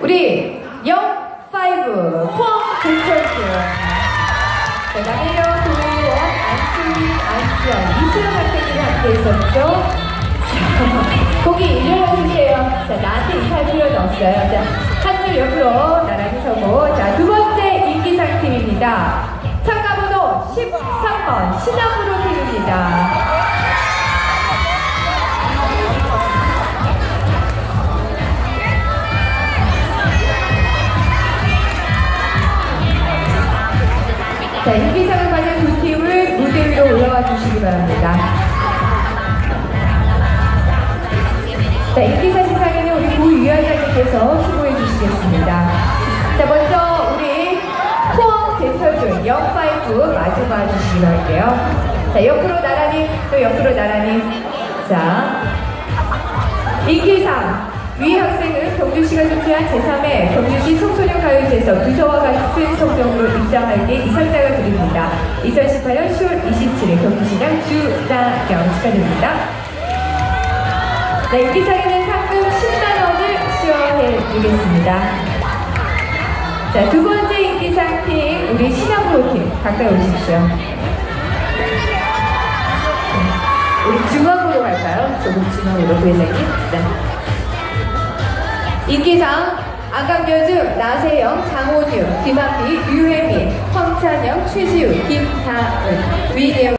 우리 영5 포항 제철수 자, 남해영, 도혜원, 안수민, 안수원, 이수영 학생들이 함께 있었죠. 자, 거기 일어나주세요. 자, 나한테 인사할 필요는 없어요. 자, 한 줄 옆으로 나란히 서고. 자, 두 번째 인기상 팀입니다. 참가번호 13번 신한프로 팀입니다. 자, 인기상을 받은 두 팀을 무대 위로 올라와 주시기 바랍니다. 자, 인기상 시상에는 우리 부위원장님께서 수고해 주시겠습니다. 자, 먼저 우리 포항 제철준 영파이프 마주 봐 주시기 바랄게요. 자, 옆으로 나란히, 또 옆으로 나란히. 자, 인기상 위 학생은 경주시가 소개한 제3회 경주시 청소년 가요제에서 두서와 같은 성적으로 입상하게 이상자가 드립니다. 2018년 10월 27일 경주시장 주나경 축하드립니다. 네, 인기상에는 상금 10만 원을 수여해 드리겠습니다. 자, 두 번째 인기상 팀, 우리 신한프로 팀, 가까이 오십시오. 네, 우리 중앙으로 갈까요? 조금 중앙으로 부회장님. 네. 인기상 안강교주 나세영, 장원유, 김학기, 유혜미, 황찬영, 최지우, 김다은, 위대영